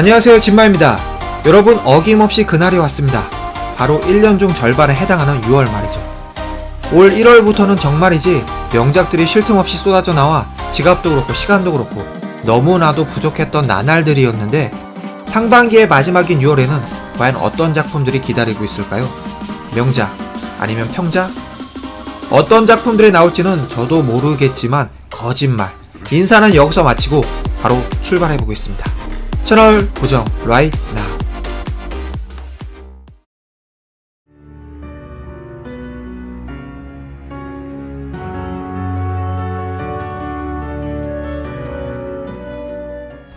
안녕하세요 진마입니다. 여러분 어김없이 그날이 왔습니다. 바로 1년 중 절반에 해당하는 6월 말이죠. 올 1월부터는 정말이지 명작들이 쉴 틈 없이 쏟아져 나와 지갑도 그렇고 시간도 그렇고 너무나도 부족했던 나날들이었는데 상반기의 마지막인 6월에는 과연 어떤 작품들이 기다리고 있을까요? 명작 아니면 평작? 어떤 작품들이 나올지는 저도 모르겠지만 거짓말 인사는 여기서 마치고 바로 출발해 보겠습니다. 채널 고정 right now.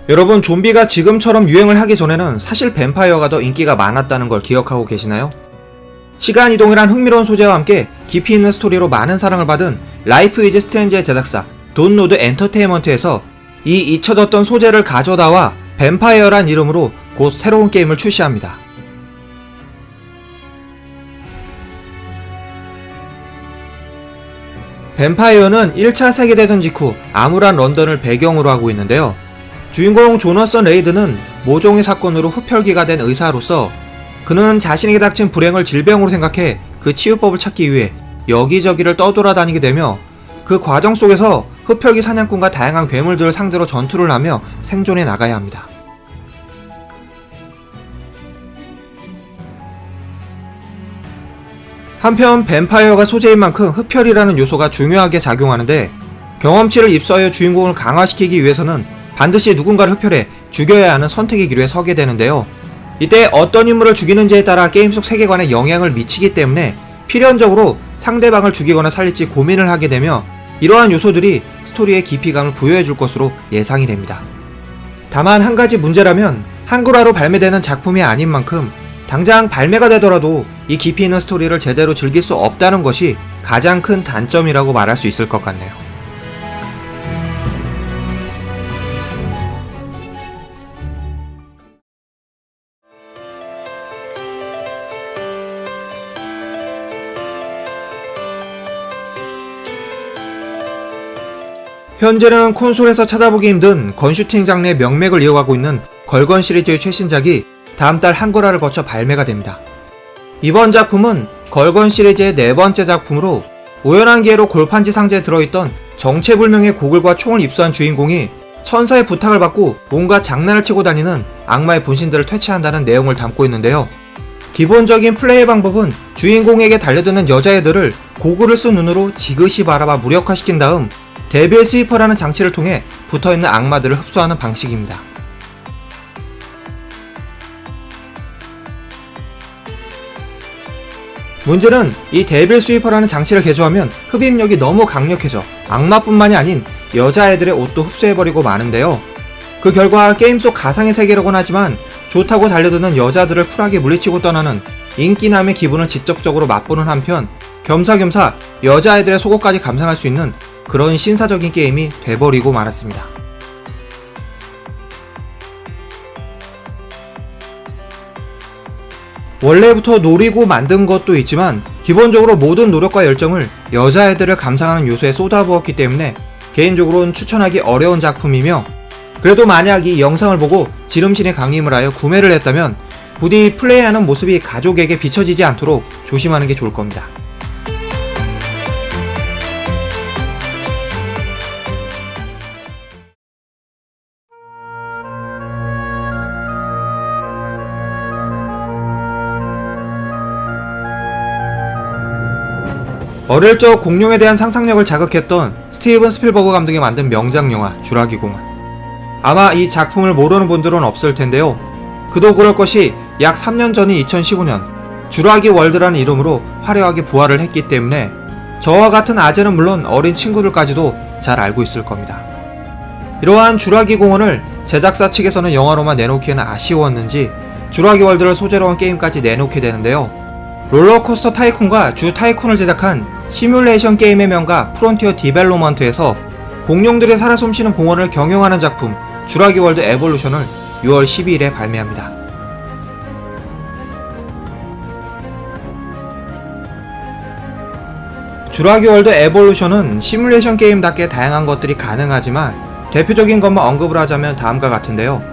여러분 좀비가 지금처럼 유행을 하기 전에는 사실 뱀파이어가 더 인기가 많았다는 걸 기억하고 계시나요? 시간 이동이란 흥미로운 소재와 함께 깊이 있는 스토리로 많은 사랑을 받은 라이프 이즈 스트레인지의 제작사 돈노드 엔터테인먼트에서 이 잊혀졌던 소재를 가져다와 뱀파이어란 이름으로 곧 새로운 게임을 출시합니다. 뱀파이어는 1차 세계대전 직후 암울한 런던을 배경으로 하고 있는데요. 주인공 조너선 레이드는 모종의 사건으로 흡혈귀가 된 의사로서 그는 자신에게 닥친 불행을 질병으로 생각해 그 치유법을 찾기 위해 여기저기를 떠돌아다니게 되며 그 과정 속에서 흡혈귀 사냥꾼과 다양한 괴물들을 상대로 전투를 하며 생존해 나가야 합니다. 한편 뱀파이어가 소재인 만큼 흡혈이라는 요소가 중요하게 작용하는데 경험치를 입수하여 주인공을 강화시키기 위해서는 반드시 누군가를 흡혈해 죽여야 하는 선택의 기로에 서게 되는데요. 이때 어떤 인물을 죽이는지에 따라 게임 속 세계관에 영향을 미치기 때문에 필연적으로 상대방을 죽이거나 살릴지 고민을 하게 되며 이러한 요소들이 스토리에 깊이감을 부여해 줄 것으로 예상이 됩니다. 다만 한 가지 문제라면 한글화로 발매되는 작품이 아닌 만큼 당장 발매가 되더라도 이 깊이 있는 스토리를 제대로 즐길 수 없다는 것이 가장 큰 단점이라고 말할 수 있을 것 같네요. 현재는 콘솔에서 찾아보기 힘든 건슈팅 장르의 명맥을 이어가고 있는 걸건 시리즈의 최신작이 다음 달 한글화를 거쳐 발매가 됩니다. 이번 작품은 걸건 시리즈의 네 번째 작품으로 우연한 기회로 골판지 상자에 들어있던 정체불명의 고글과 총을 입수한 주인공이 천사의 부탁을 받고 뭔가 장난을 치고 다니는 악마의 분신들을 퇴치한다는 내용을 담고 있는데요. 기본적인 플레이 방법은 주인공에게 달려드는 여자애들을 고글을 쓴 눈으로 지그시 바라봐 무력화시킨 다음 데빌 스위퍼라는 장치를 통해 붙어있는 악마들을 흡수하는 방식입니다. 문제는 이 데빌 스위퍼라는 장치를 개조하면 흡입력이 너무 강력해져 악마뿐만이 아닌 여자애들의 옷도 흡수해버리고 마는데요. 그 결과 게임 속 가상의 세계라곤 하지만 좋다고 달려드는 여자들을 쿨하게 물리치고 떠나는 인기남의 기분을 직접적으로 맛보는 한편 겸사겸사 여자애들의 속옷까지 감상할 수 있는 그런 신사적인 게임이 돼버리고 말았습니다. 원래부터 노리고 만든 것도 있지만 기본적으로 모든 노력과 열정을 여자애들을 감상하는 요소에 쏟아부었기 때문에 개인적으로는 추천하기 어려운 작품이며 그래도 만약 이 영상을 보고 지름신에 강림을 하여 구매를 했다면 부디 플레이하는 모습이 가족에게 비춰지지 않도록 조심하는 게 좋을 겁니다. 어릴 적 공룡에 대한 상상력을 자극했던 스티븐 스필버그 감독이 만든 명작 영화 주라기 공원. 아마 이 작품을 모르는 분들은 없을 텐데요. 그도 그럴 것이 약 3년 전인 2015년 주라기 월드라는 이름으로 화려하게 부활을 했기 때문에 저와 같은 아재는 물론 어린 친구들까지도 잘 알고 있을 겁니다. 이러한 주라기 공원을 제작사 측에서는 영화로만 내놓기에는 아쉬웠는지 주라기 월드를 소재로 한 게임까지 내놓게 되는데요. 롤러코스터 타이쿤과 주 타이쿤을 제작한 시뮬레이션 게임의 명가 프론티어 디벨로먼트에서 공룡들이 살아 숨쉬는 공원을 경영하는 작품 주라기 월드 에볼루션을 6월 12일에 발매합니다. 주라기 월드 에볼루션은 시뮬레이션 게임답게 다양한 것들이 가능하지만 대표적인 것만 언급을 하자면 다음과 같은데요.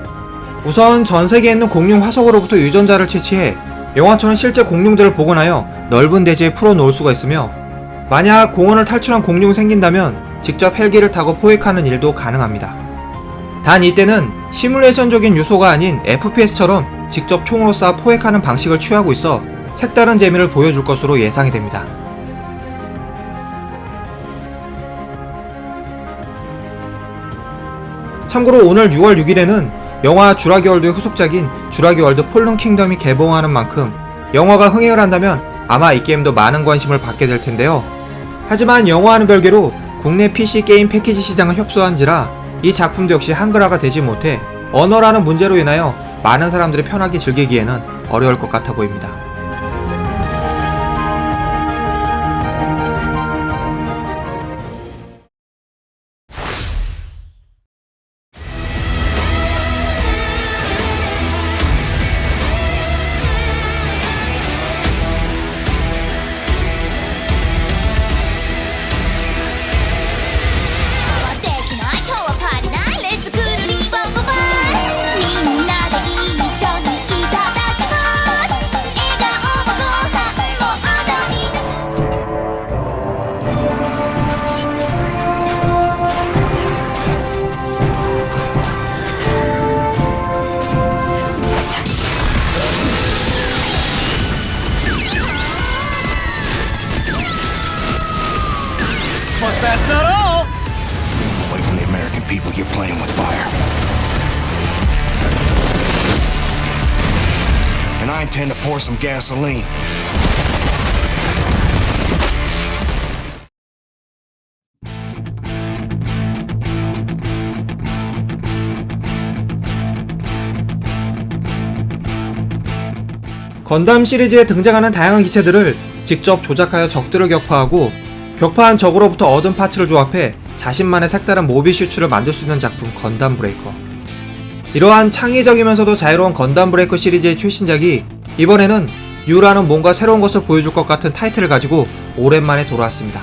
우선 전 세계에 있는 공룡 화석으로부터 유전자를 채취해 영화처럼 실제 공룡들을 복원하여 넓은 대지에 풀어놓을 수가 있으며 만약 공원을 탈출한 공룡이 생긴다면 직접 헬기를 타고 포획하는 일도 가능합니다. 단 이때는 시뮬레이션적인 요소가 아닌 FPS처럼 직접 총으로 쏴 포획하는 방식을 취하고 있어 색다른 재미를 보여줄 것으로 예상이 됩니다. 참고로 오늘 6월 6일에는 영화 주라기 월드의 후속작인 주라기 월드 폴른 킹덤이 개봉하는 만큼 영화가 흥행을 한다면 아마 이 게임도 많은 관심을 받게 될 텐데요. 하지만 영화와는 별개로 국내 PC 게임 패키지 시장을 협소한지라 이 작품도 역시 한글화가 되지 못해 언어라는 문제로 인하여 많은 사람들이 편하게 즐기기에는 어려울 것 같아 보입니다.「 I intend to pour some gasoline. 건담 시리즈에 등장하는 다양한 기체들을 직접 조작하여 적들을 격파하고 격파한 적으로부터 얻은 파츠를 조합해 자신만의 색다른 모비 슈츠를 만들 수 있는 작품 건담 브레이커. 이러한 창의적이면서도 자유로운 건담 브레이커 시리즈의 최신작이 이번에는 유라는 뭔가 새로운 것을 보여줄 것 같은 타이틀을 가지고 오랜만에 돌아왔습니다.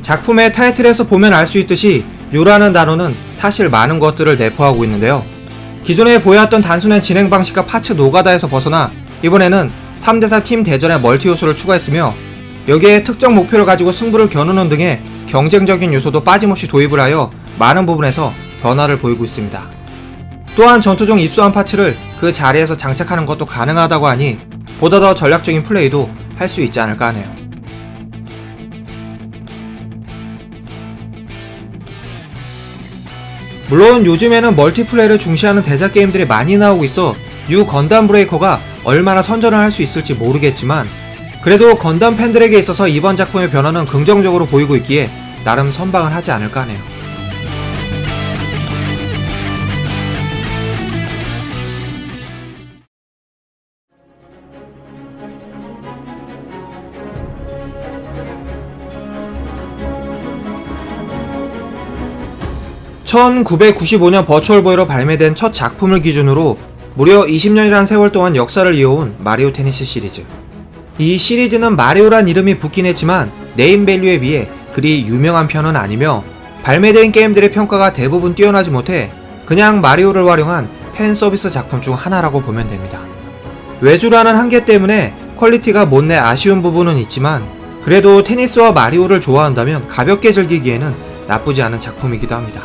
작품의 타이틀에서 보면 알 수 있듯이 유라는 단어는 사실 많은 것들을 내포하고 있는데요. 기존에 보여왔던 단순한 진행 방식과 파츠 노가다에서 벗어나 이번에는 3대4 팀 대전의 멀티 요소를 추가했으며 여기에 특정 목표를 가지고 승부를 겨누는 등의 경쟁적인 요소도 빠짐없이 도입을 하여 많은 부분에서 변화를 보이고 있습니다. 또한 전투 중 입수한 파츠를 그 자리에서 장착하는 것도 가능하다고 하니 보다 더 전략적인 플레이도 할 수 있지 않을까 하네요. 물론 요즘에는 멀티플레이를 중시하는 대작 게임들이 많이 나오고 있어 뉴 건담 브레이커가 얼마나 선전을 할 수 있을지 모르겠지만 그래도 건담 팬들에게 있어서 이번 작품의 변화는 긍정적으로 보이고 있기에 나름 선방을 하지 않을까 하네요. (1995년) 버추얼보이로 발매된 첫 작품을 기준으로 무려 20년이라는 세월 동안 역사를 이어온 마리오 테니스 시리즈. 이 시리즈는 마리오란 이름이 붙긴 했지만 네임밸류에 비해 그리 유명한 편은 아니며 발매된 게임들의 평가가 대부분 뛰어나지 못해 그냥 마리오를 활용한 팬 서비스 작품 중 하나라고 보면 됩니다. 외주라는 한계 때문에 퀄리티가 못내 아쉬운 부분은 있지만 그래도 테니스와 마리오를 좋아한다면 가볍게 즐기기에는 나쁘지 않은 작품이기도 합니다.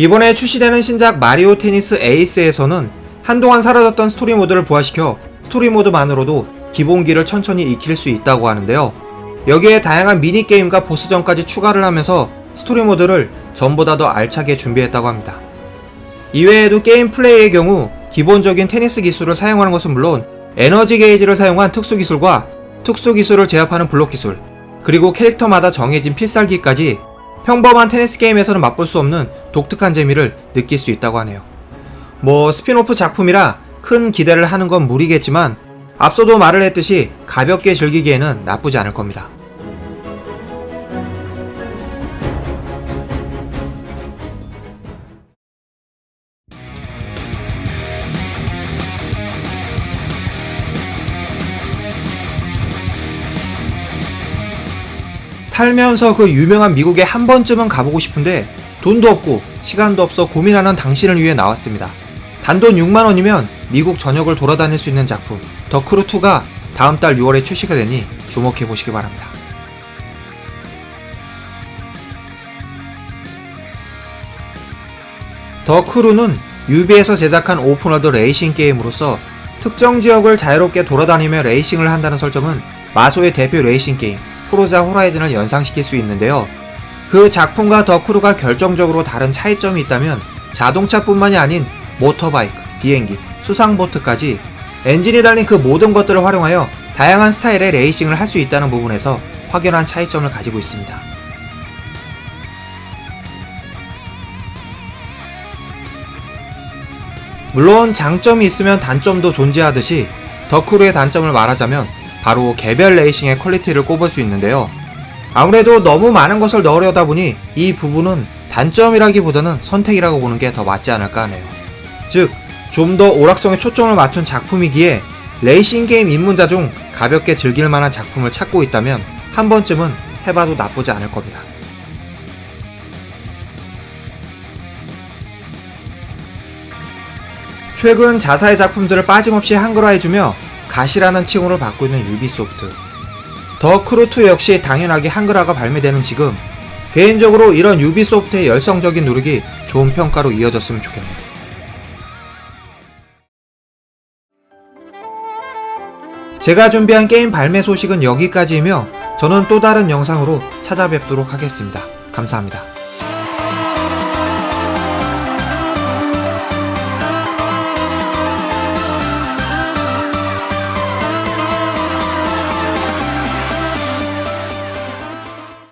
이번에 출시되는 신작 마리오 테니스 에이스에서는 한동안 사라졌던 스토리 모드를 부활시켜 스토리 모드만으로도 기본기를 천천히 익힐 수 있다고 하는데요. 여기에 다양한 미니게임과 보스전까지 추가를 하면서 스토리 모드를 전보다 더 알차게 준비했다고 합니다. 이외에도 게임 플레이의 경우 기본적인 테니스 기술을 사용하는 것은 물론 에너지 게이지를 사용한 특수 기술과 특수 기술을 제압하는 블록 기술, 그리고 캐릭터마다 정해진 필살기까지 평범한 테니스 게임에서는 맛볼 수 없는 독특한 재미를 느낄 수 있다고 하네요. 뭐 스피노프 작품이라 큰 기대를 하는 건 무리겠지만 앞서도 말을 했듯이 가볍게 즐기기에는 나쁘지 않을 겁니다. 살면서 그 유명한 미국에 한 번쯤은 가보고 싶은데 돈도 없고 시간도 없어 고민하는 당신을 위해 나왔습니다. 단돈 6만원이면 미국 전역을 돌아다닐 수 있는 작품 더 크루2가 다음 달 6월에 출시가 되니 주목해 보시기 바랍니다. 더 크루는 유비에서 제작한 오픈월드 레이싱 게임으로서 특정 지역을 자유롭게 돌아다니며 레이싱을 한다는 설정은 마소의 대표 레이싱 게임 포르자 호라이즌을 연상시킬 수 있는데요. 그 작품과 더 크루가 결정적으로 다른 차이점이 있다면 자동차뿐만이 아닌 모터바이크, 비행기, 수상보트까지 엔진이 달린 그 모든 것들을 활용하여 다양한 스타일의 레이싱을 할 수 있다는 부분에서 확연한 차이점을 가지고 있습니다. 물론 장점이 있으면 단점도 존재하듯이 더크루의 단점을 말하자면 바로 개별 레이싱의 퀄리티를 꼽을 수 있는데요. 아무래도 너무 많은 것을 넣으려다 보니 이 부분은 단점이라기보다는 선택이라고 보는 게 더 맞지 않을까 하네요. 즉, 좀 더 오락성에 초점을 맞춘 작품이기에 레이싱 게임 입문자 중 가볍게 즐길 만한 작품을 찾고 있다면 한 번쯤은 해봐도 나쁘지 않을 겁니다. 최근 자사의 작품들을 빠짐없이 한글화해주며 가시라는 칭호를 받고 있는 유비소프트. 더 크루2 역시 당연하게 한글화가 발매되는 지금 개인적으로 이런 유비소프트의 열성적인 노력이 좋은 평가로 이어졌으면 좋겠네요. 제가 준비한 게임 발매 소식은 여기까지이며 저는 또 다른 영상으로 찾아뵙도록 하겠습니다. 감사합니다.